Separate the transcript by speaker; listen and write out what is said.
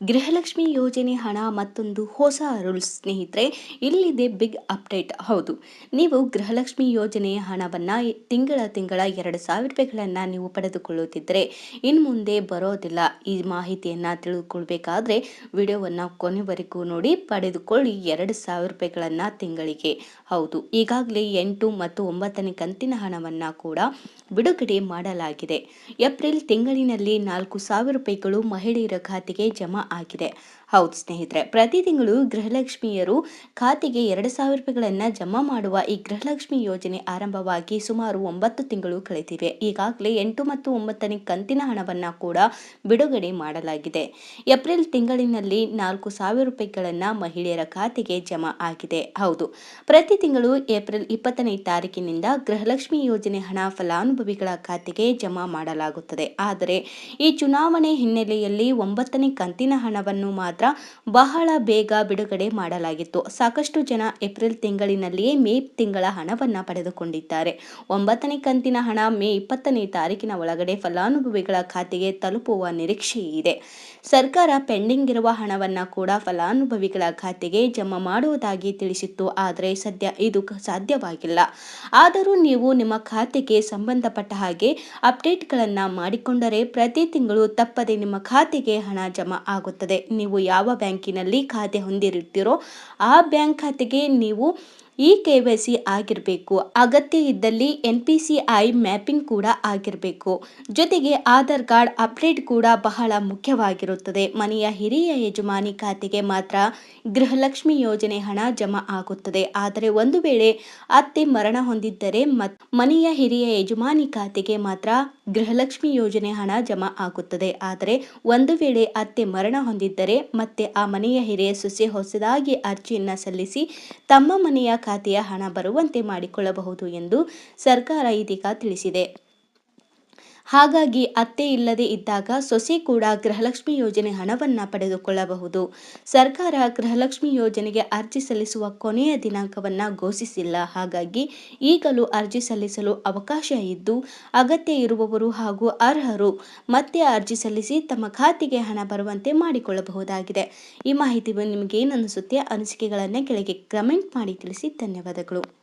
Speaker 1: ಗೃಹಲಕ್ಷ್ಮಿ ಯೋಜನೆ ಹಣ ಮತ್ತೊಂದು ಹೊಸ ರೂಲ್ಸ್ ಸ್ನೇಹಿತರೆ, ಇಲ್ಲಿದೆ ಬಿಗ್ ಅಪ್ಡೇಟ್. ಹೌದು, ನೀವು ಗೃಹಲಕ್ಷ್ಮಿ ಯೋಜನೆಯ ಹಣವನ್ನು ತಿಂಗಳ ತಿಂಗಳ ಎರಡು ಸಾವಿರ ರೂಪಾಯಿಗಳನ್ನು ನೀವು ಪಡೆದುಕೊಳ್ಳುತ್ತಿದ್ದರೆ, ಇನ್ನು ಮುಂದೆ ಬರೋದಿಲ್ಲ. ಈ ಮಾಹಿತಿಯನ್ನು ತಿಳಿದುಕೊಳ್ಬೇಕಾದ್ರೆ ವಿಡಿಯೋವನ್ನು ಕೊನೆವರೆಗೂ ನೋಡಿ, ಪಡೆದುಕೊಳ್ಳಿ ಎರಡು ಸಾವಿರ ರೂಪಾಯಿಗಳನ್ನು ತಿಂಗಳಿಗೆ. ಹೌದು, ಈಗಾಗಲೇ ಎಂಟು ಮತ್ತು ಒಂಬತ್ತನೇ ಕಂತಿನ ಹಣವನ್ನು ಕೂಡ ಬಿಡುಗಡೆ ಮಾಡಲಾಗಿದೆ. ಏಪ್ರಿಲ್ ತಿಂಗಳಿನಲ್ಲಿ ನಾಲ್ಕು ಸಾವಿರ ರೂಪಾಯಿಗಳು ಮಹಿಳೆಯರ ಖಾತೆಗೆ ಜಮಾ ಆಗಿದೆ. ಹೌದು ಸ್ನೇಹಿತರೆ, ಪ್ರತಿ ತಿಂಗಳು ಗೃಹಲಕ್ಷ್ಮಿಯರು ಖಾತೆಗೆ ಎರಡು ಸಾವಿರ ರೂಪಾಯಿಗಳನ್ನು ಜಮಾ ಮಾಡುವ ಈ ಗೃಹಲಕ್ಷ್ಮಿ ಯೋಜನೆ ಆರಂಭವಾಗಿ ಸುಮಾರು ಒಂಬತ್ತು ತಿಂಗಳು ಕಳೆದಿವೆ. ಈಗಾಗಲೇ ಎಂಟು ಮತ್ತು ಒಂಬತ್ತನೇ ಕಂತಿನ ಹಣವನ್ನು ಕೂಡ ಬಿಡುಗಡೆ ಮಾಡಲಾಗಿದೆ. ಏಪ್ರಿಲ್ ತಿಂಗಳಿನಲ್ಲಿ ನಾಲ್ಕು ಸಾವಿರ ರೂಪಾಯಿಗಳನ್ನು ಮಹಿಳೆಯರ ಖಾತೆಗೆ ಜಮಾ ಆಗಿದೆ. ಹೌದು, ಪ್ರತಿ ತಿಂಗಳು ಏಪ್ರಿಲ್ ಇಪ್ಪತ್ತನೇ ತಾರೀಕಿನಿಂದ ಗೃಹಲಕ್ಷ್ಮಿ ಯೋಜನೆ ಹಣ ಫಲಾನುಭವಿಗಳ ಖಾತೆಗೆ ಜಮಾ ಮಾಡಲಾಗುತ್ತದೆ. ಆದರೆ ಈ ಚುನಾವಣೆ ಹಿನ್ನೆಲೆಯಲ್ಲಿ ಒಂಬತ್ತನೇ ಕಂತಿನ ಹಣವನ್ನು ಮಾತ್ರ ಬಹಳ ಬೇಗ ಬಿಡುಗಡೆ ಮಾಡಲಾಗಿತ್ತು. ಸಾಕಷ್ಟು ಜನ ಏಪ್ರಿಲ್ ತಿಂಗಳಿನಲ್ಲಿಯೇ ಮೇ ತಿಂಗಳ ಹಣವನ್ನು ಪಡೆದುಕೊಂಡಿದ್ದಾರೆ. ಒಂಬತ್ತನೇ ಕಂತಿನ ಹಣ ಮೇ ಇಪ್ಪತ್ತನೇ ತಾರೀಕಿನ ಒಳಗಡೆ ಫಲಾನುಭವಿಗಳ ಖಾತೆಗೆ ತಲುಪುವ ನಿರೀಕ್ಷೆ ಇದೆ. ಸರ್ಕಾರ ಪೆಂಡಿಂಗ್ ಇರುವ ಹಣವನ್ನು ಕೂಡ ಫಲಾನುಭವಿಗಳ ಖಾತೆಗೆ ಜಮಾ ಮಾಡುವುದಾಗಿ ತಿಳಿಸಿತ್ತು. ಆದರೆ ಸದ್ಯ ಇದು ಸಾಧ್ಯವಾಗಿಲ್ಲ. ಆದರೂ ನೀವು ನಿಮ್ಮ ಖಾತೆಗೆ ಸಂಬಂಧಪಟ್ಟ ಹಾಗೆ ಅಪ್ಡೇಟ್ಗಳನ್ನು ಮಾಡಿಕೊಂಡರೆ ಪ್ರತಿ ತಿಂಗಳು ತಪ್ಪದೆ ನಿಮ್ಮ ಖಾತೆಗೆ ಹಣ ಜಮಾ ಆಗುತ್ತದೆ. ನೀವು ಯಾವ ಬ್ಯಾಂಕಿನಲ್ಲಿ ಖಾತೆ ಹೊಂದಿರುತ್ತೀರೋ ಆ ಬ್ಯಾಂಕ್ ಖಾತೆಗೆ ನೀವು ಇ ಕೆ ವೈ ಸಿ ಆಗಿರಬೇಕು. ಅಗತ್ಯ ಇದ್ದಲ್ಲಿ N P C I mapping ಕೂಡ ಆಗಿರಬೇಕು. ಜೊತೆಗೆ ಆಧಾರ್ ಕಾರ್ಡ್ ಅಪ್ಡೇಟ್ ಕೂಡ ಬಹಳ ಮುಖ್ಯವಾಗಿರುತ್ತದೆ. ಮನೆಯ ಹಿರಿಯ ಯಜಮಾನಿ ಖಾತೆಗೆ ಮಾತ್ರ ಗೃಹಲಕ್ಷ್ಮಿ ಯೋಜನೆ ಹಣ ಜಮಾ ಆಗುತ್ತದೆ. ಆದರೆ ಒಂದು ವೇಳೆ ಅತ್ತೆ ಮರಣ ಹೊಂದಿದ್ದರೆ ಮನೆಯ ಹಿರಿಯ ಯಜಮಾನಿ ಖಾತೆಗೆ ಮಾತ್ರ ಗೃಹಲಕ್ಷ್ಮಿ ಯೋಜನೆ ಹಣ ಜಮಾ ಆಗುತ್ತದೆ. ಆದರೆ ಒಂದು ವೇಳೆ ಅತ್ತೆ ಮರಣ ಹೊಂದಿದ್ದರೆ ಮತ್ತೆ ಆ ಮನೆಯ ಹಿರಿಯ ಸೊಸೆ ಹೊಸದಾಗಿ ಅರ್ಜಿಯನ್ನು ಸಲ್ಲಿಸಿ ತಮ್ಮ ಮನೆಯ ಖಾತೆಯ ಹಣ ಬರುವಂತೆ ಮಾಡಿಕೊಳ್ಳಬಹುದು ಎಂದು ಸರ್ಕಾರ ಇದೀಗ ತಿಳಿಸಿದೆ. ಹಾಗಾಗಿ ಅತ್ತೆ ಇಲ್ಲದೆ ಇದ್ದಾಗ ಸೊಸೆ ಕೂಡ ಗೃಹಲಕ್ಷ್ಮಿ ಯೋಜನೆ ಹಣವನ್ನು ಪಡೆದುಕೊಳ್ಳಬಹುದು. ಸರ್ಕಾರ ಗೃಹಲಕ್ಷ್ಮಿ ಯೋಜನೆಗೆ ಅರ್ಜಿ ಸಲ್ಲಿಸುವ ಕೊನೆಯ ದಿನಾಂಕವನ್ನು ಘೋಷಿಸಿಲ್ಲ. ಹಾಗಾಗಿ ಈಗಲೂ ಅರ್ಜಿ ಸಲ್ಲಿಸಲು ಅವಕಾಶ ಇದ್ದು ಅಗತ್ಯ ಇರುವವರು ಹಾಗೂ ಅರ್ಹರು ಮತ್ತೆ ಅರ್ಜಿ ಸಲ್ಲಿಸಿ ತಮ್ಮ ಖಾತೆಗೆ ಹಣ ಬರುವಂತೆ ಮಾಡಿಕೊಳ್ಳಬಹುದಾಗಿದೆ. ಈ ಮಾಹಿತಿ ನಿಮಗೆ ಅನಿಸುತ್ತೆ? ಅನಿಸಿಕೆಗಳನ್ನು ಕೆಳಗೆ ಕಮೆಂಟ್ ಮಾಡಿ ತಿಳಿಸಿ. ಧನ್ಯವಾದಗಳು.